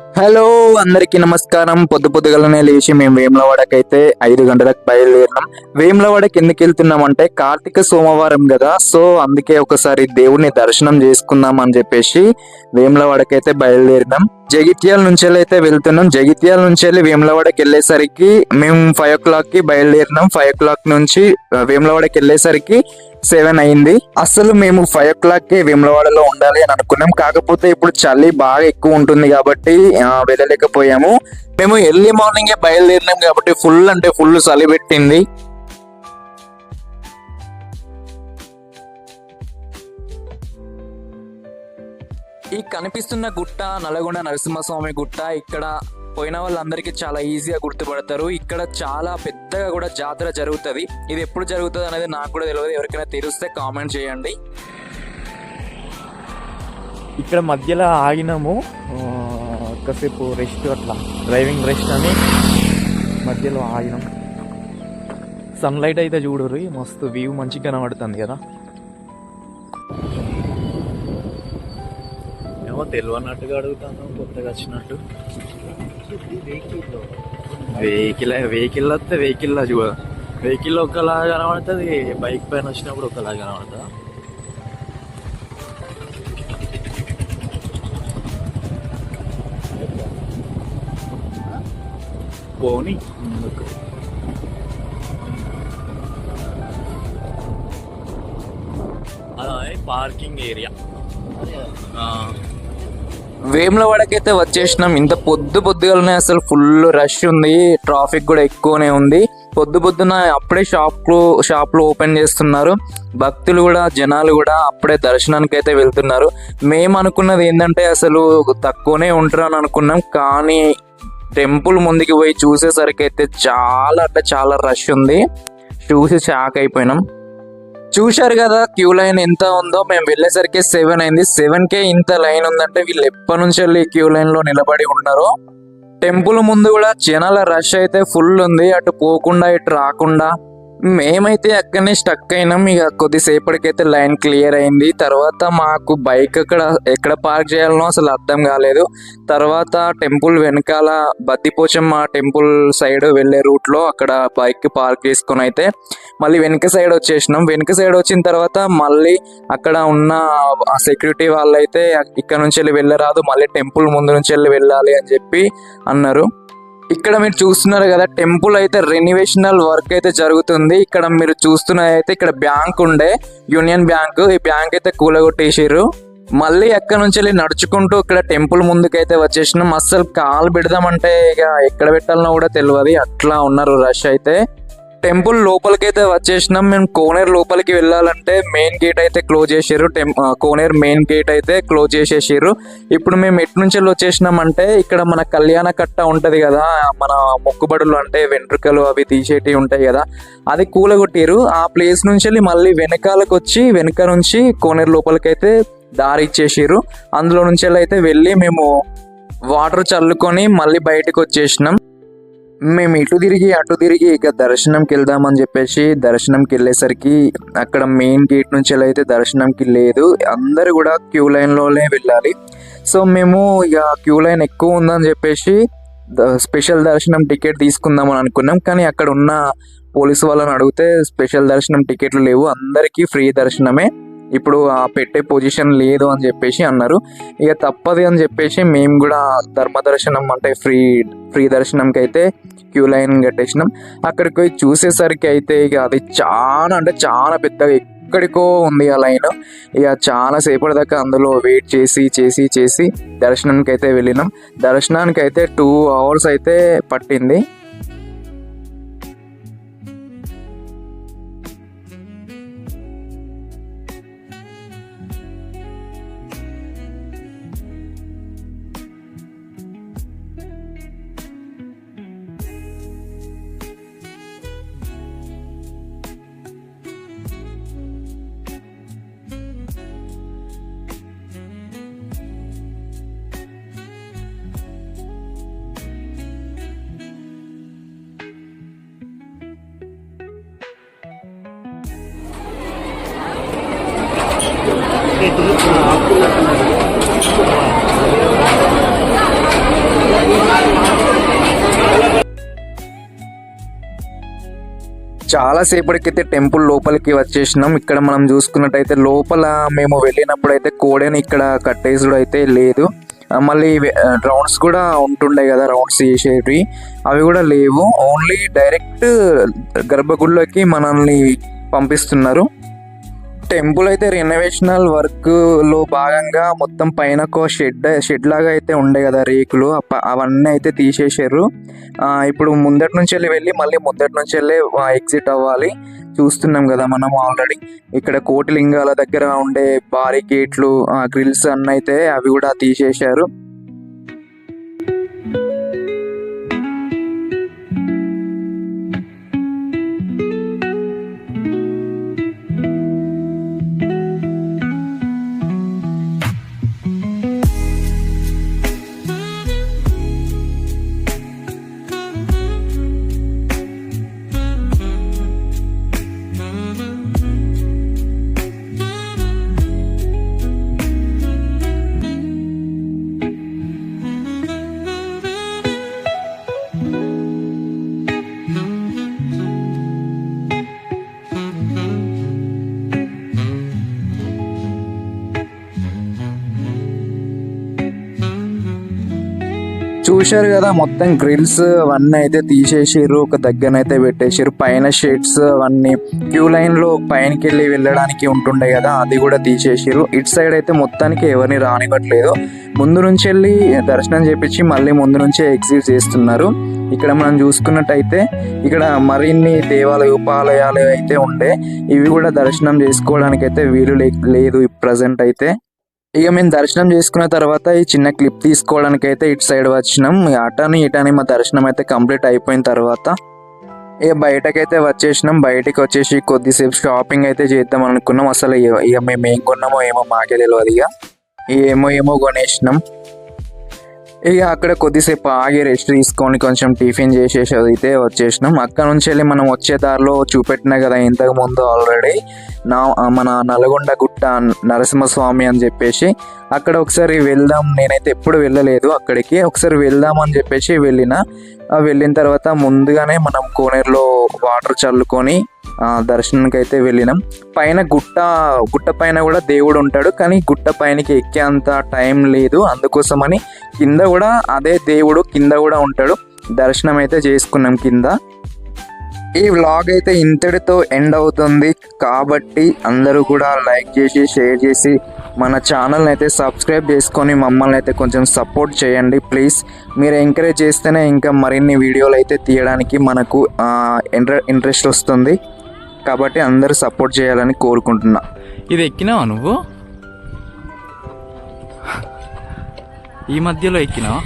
Hello అందరికీ నమస్కారం. పొద్దు పొద్దుగలనే లేచి మేము వేములవాడకైతే ఐదు గంటలకు బయలుదేరినాం. వేములవాడకి ఎందుకు వెళ్తున్నాం అంటే కార్తీక సోమవారం కదా సో అందుకే ఒకసారి దేవుని దర్శనం చేసుకుందాం అని చెప్పేసి వేములవాడకైతే బయలుదేరినాం. జగిత్యాల నుంచి అయితే వెళ్తున్నాం. జగిత్యాల నుంచి వెళ్ళి వేములవాడకి వెళ్ళేసరికి మేము ఫైవ్ ఓ క్లాక్కి బయలుదేరినాం. ఫైవ్ ఓ క్లాక్ నుంచి వేములవాడకి వెళ్ళేసరికి సెవెన్ అయింది. అసలు మేము ఫైవ్ ఓ క్లాక్కి వేములవాడలో ఉండాలి అని అనుకున్నాం. కాకపోతే ఇప్పుడు చలి బాగా ఎక్కువ ఉంటుంది కాబట్టి వెళ్ళలేకపోయాము. మేము ఎర్లీ మార్నింగ్ బయలుదేరినాం కాబట్టి ఫుల్ అంటే ఫుల్ చలి పెట్టింది. ఈ కనిపిస్తున్న గుట్ట నల్గొండ నరసింహస్వామి గుట్ట. ఇక్కడ పోయిన వాళ్ళందరికీ చాలా ఈజీగా గుర్తుపడతారు. ఇక్కడ చాలా పెద్దగా కూడా జాతర జరుగుతుంది. ఇది ఎప్పుడు జరుగుతుంది అనేది నాకు కూడా తెలియదు ఎవరికైనా తెలిస్తే కామెంట్ చేయండి. ఇక్కడ మధ్యలో ఆగినాము. ఆ, కాసేపు రెస్ట్ అట్లా. డ్రైవింగ్ రెస్ట్ అని మధ్యలో ఆగినాం. సన్లైట్ అయితే చూడరు మస్తు వ్యూ మంచిగా కనబడుతుంది కదా. ఏమో తెలియనట్టుగా అడుగుతాను కొత్తగా వచ్చినట్టు. వెహికల్ వెహికల్ వస్తే వెహికల్ చూడ. వెహికల్ ఒకలా కనబడుతుంది బైక్ పైన వచ్చినప్పుడు ఒకలా కనబడుతుంది? పోని ముందుకు. అదే పార్కింగ్ ఏరియా. వేములవాడకైతే వచ్చేసినాం. ఇంత పొద్దు పొద్దుగానే అసలు ఫుల్ రష్ ఉంది. ట్రాఫిక్ కూడా ఎక్కువనే ఉంది. పొద్దు పొద్దున అప్పుడే షాప్లు షాప్లు ఓపెన్ చేస్తున్నారు. భక్తులు కూడా జనాలు కూడా అప్పుడే దర్శనానికి అయితే వెళ్తున్నారు. మేము అనుకున్నది ఏంటంటే అసలు తక్కువనే ఉంటారు అని అనుకున్నాం. కానీ టెంపుల్ ముందుకి పోయి చూసేసరికి అయితే చాలా అంటే చాలా రష్ ఉంది. చూసి షాక్ అయిపోయినాం. చూశారు కదా క్యూ లైన్ ఎంత ఉందో? మేము వెళ్ళేసరికి సెవెన్ అయింది. సెవెన్ కే ఇంత లైన్ ఉందంటే వీళ్ళు ఎప్పటి నుంచి వెళ్ళి క్యూ లైన్లో నిలబడి ఉన్నారు? టెంపుల్ ముందు కూడా జనాల రష్ అయితే ఫుల్ ఉంది. అటు పోకుండా ఇటు రాకుండా. మేమైతే అక్కడనే స్టక్ అయినాం. ఇక కొద్దిసేపటికైతే లైన్ క్లియర్ అయింది. తర్వాత మాకు బైక్ అక్కడ ఎక్కడ పార్క్ చేయాలనో అసలు అర్థం కాలేదు. తర్వాత టెంపుల్ వెనకాల బద్దిపోచమ్మ టెంపుల్ సైడ్ వెళ్ళే రూట్లో అక్కడ బైక్ పార్క్ చేసుకొని అయితే మళ్ళీ వెనక సైడ్ వచ్చేసినాం. వెనక సైడ్ వచ్చిన తర్వాత మళ్ళీ అక్కడ ఉన్న సెక్యూరిటీ వాళ్ళైతే ఇక్కడ నుంచి వెళ్ళి వెళ్ళరాదు. మళ్ళీ టెంపుల్ ముందు నుంచి వెళ్ళి వెళ్ళాలి అని చెప్పి అన్నారు. ఇక్కడ మీరు చూస్తున్నారు కదా టెంపుల్ అయితే రెనివేషనల్ వర్క్ అయితే జరుగుతుంది. ఇక్కడ మీరు చూస్తున్నది అయితే ఇక్కడ బ్యాంక్ ఉండే యూనియన్ బ్యాంక్ ఈ బ్యాంక్ అయితే కూలగొట్టేసారు మళ్ళీ ఎక్కడ నుంచి వెళ్ళి నడుచుకుంటూ ఇక్కడ టెంపుల్ ముందుకైతే వచ్చేసినాం. అస్సలు కాలు పెడదామంటే ఇక ఎక్కడ పెట్టాలనో కూడా తెలియదు అట్లా ఉన్నారు రష్ అయితే. టెంపుల్ లోపలికైతే వచ్చేసినాం. మేము కోనేరు లోపలికి వెళ్ళాలంటే మెయిన్ గేట్ అయితే క్లోజ్ చేసారు టెం కోనేరు మెయిన్ గేట్ అయితే క్లోజ్ చేసేసారు ఇప్పుడు మేము ఎటు నుంచి వచ్చేసినాం అంటే ఇక్కడ మన కళ్యాణ కట్ట ఉంటుంది కదా మన మొక్కుబడులు అంటే వెంట్రుకలు అవి తీసేటివి ఉంటాయి కదా అది కూలగొట్టారు ఆ ప్లేస్ నుంచి వెళ్ళి మళ్ళీ వెనకాలకు వచ్చి వెనక నుంచి కోనేరు లోపలికైతే దారి ఇచ్చేసారు అందులో నుంచి వెళ్ళి అయితే వెళ్ళి మేము వాటర్ చల్లుకొని మళ్ళీ బయటకు వచ్చేసినాం. మేము ఇటు తిరిగి అటు తిరిగి ఇక దర్శనంకి వెళ్దామని చెప్పేసి దర్శనంకి వెళ్ళేసరికి అక్కడ మెయిన్ గేట్ నుంచి ఎలా అయితే దర్శనంకి లేదు అందరు కూడా క్యూ లైన్లోనే వెళ్ళాలి. సో మేము ఇక క్యూ లైన్ ఎక్కువ ఉందని చెప్పేసి స్పెషల్ దర్శనం టికెట్ తీసుకుందామని అనుకున్నాం. కానీ అక్కడ ఉన్న పోలీసు వాళ్ళని అడిగితే స్పెషల్ దర్శనం టికెట్లు లేవు. అందరికీ ఫ్రీ దర్శనమే. ఇప్పుడు ఆ పెట్టే పొజిషన్ లేదు అని చెప్పేసి అన్నారు. ఇక తప్పదు అని చెప్పేసి మేము కూడా ధర్మ దర్శనం అంటే ఫ్రీ ఫ్రీ దర్శనంకి అయితే క్యూ లైన్ కట్టేసినాం. అక్కడికి పోయి చూసేసరికి అయితే ఇక అది చాలా అంటే చాలా పెద్దగా ఎక్కడికో ఉంది ఆ లైన్ ఇక చాలా సేపటి దాకా అందులో వెయిట్ చేసి చేసి చేసి దర్శనానికి అయితే వెళ్ళినాం. దర్శనానికి అయితే టూ అవర్స్ అయితే పట్టింది. చాలాసేపటి క్రితం టెంపుల్ లోపలికి వచ్చేసినాం. ఇక్కడ మనం చూసుకున్నట్టయితే లోపల మేము వెళ్ళినప్పుడు అయితే కోడని ఇక్కడ కట్టేసుడు అయితే లేదు. మళ్ళీ రౌండ్స్ కూడా ఉంటుండే కదా రౌండ్స్ చేసేవి అవి కూడా లేవు. ఓన్లీ డైరెక్ట్ గర్భగుడిలోకి మనల్ని పంపిస్తున్నారు. టెంపుల్ అయితే రెనోవేషనల్ వర్క్లో భాగంగా మొత్తం పైన ఒక షెడ్ షెడ్ లాగా అయితే ఉండే కదా రేకులు. అప్ప- అవన్నీ అయితే తీసేసారు ఇప్పుడు ముందటి నుంచి వెళ్ళి వెళ్ళి మళ్ళీ ముందటి నుంచి వెళ్ళి ఎగ్జిట్ అవ్వాలి. చూస్తున్నాం కదా మనం ఆల్రెడీ ఇక్కడ కోటిలింగాల దగ్గర ఉండే భారీ గేట్లు గ్రిల్స్ అన్నైతే అయితే అవి కూడా తీసేశారు. చూశారు కదా మొత్తం గ్రిల్స్ అవన్నీ అయితే తీసేసారు ఒక దగ్గరనైతే పెట్టేసారు పైన షేడ్స్ అవన్నీ క్యూ లైన్లో పైనకి వెళ్ళి వెళ్ళడానికి ఉంటుండే కదా అది కూడా తీసేసారు ఇటు సైడ్ అయితే మొత్తానికి ఎవరిని రానివ్వట్లేదు. ముందు నుంచి వెళ్ళి దర్శనం చేపించి మళ్ళీ ముందు నుంచే ఎగ్జిట్ చేస్తున్నారు. ఇక్కడ మనం చూసుకున్నట్టయితే ఇక్కడ మరిన్ని దేవాలయ ఉపాలయాలు అయితే ఉండే. ఇవి కూడా దర్శనం చేసుకోవడానికి అయితే వీలు లేదు ప్రజెంట్ అయితే. ఇక మేము దర్శనం చేసుకున్న తర్వాత ఈ చిన్న క్లిప్ తీసుకోవడానికి అయితే ఇటు సైడ్ వచ్చినాం. అటని ఇటని మా దర్శనం అయితే కంప్లీట్ అయిపోయిన తర్వాత ఇక బయటకైతే వచ్చేసినాం. బయటకి వచ్చేసి కొద్దిసేపు షాపింగ్ అయితే చేద్దాం అనుకున్నాం. అసలు ఇక ఇక మేము ఏం కొన్నామో ఏమో మాకే తెలియదు ఇక. ఏమో ఏమో కొనేసినాం. ఇక అక్కడ కొద్దిసేపు ఆగి రెస్ట్ తీసుకొని కొంచెం టిఫిన్ చేసేసి అయితే వచ్చేసినాం. అక్కడ నుంచి వెళ్ళి మనం వచ్చే దారిలో చూపెట్టినా కదా ఇంతకు ముందు ఆల్రెడీ నా మన నల్గొండ గుట్ట నరసింహస్వామి అని చెప్పేసి అక్కడ ఒకసారి వెళ్దాం. నేనైతే ఎప్పుడు వెళ్ళలేదు అక్కడికి. ఒకసారి వెళ్దాం అని చెప్పేసి వెళ్ళిన. వెళ్ళిన తర్వాత ముందుగానే మనం కోనేరులో వాటర్ చల్లుకొని దర్శనానికి అయితే వెళ్ళినాం. పైన గుట్ట గుట్ట పైన కూడా దేవుడు ఉంటాడు కానీ గుట్ట పైనకి ఎక్కేంత టైం లేదు. అందుకోసమని కింద కూడా అదే దేవుడు కింద కూడా ఉంటాడు. దర్శనం అయితే చేసుకున్నాం కింద. ఈ వ్లాగ్ అయితే ఇంతటితో ఎండ్ అవుతుంది. కాబట్టి అందరూ కూడా లైక్ చేసి షేర్ చేసి మన ఛానల్ని అయితే సబ్స్క్రైబ్ చేసుకొని మమ్మల్ని అయితే కొంచెం సపోర్ట్ చేయండి. ప్లీజ్ మీరు ఎంకరేజ్ చేస్తేనే ఇంకా మరిన్ని వీడియోలు అయితే తీయడానికి మనకు ఇంట్రెస్ట్ వస్తుంది. కాబట్టి అందరూ సపోర్ట్ చేయాలని కోరుకుంటున్నా. ఇది ఎక్కినావా నువ్వు? ఈ మధ్యలో ఎక్కినావా?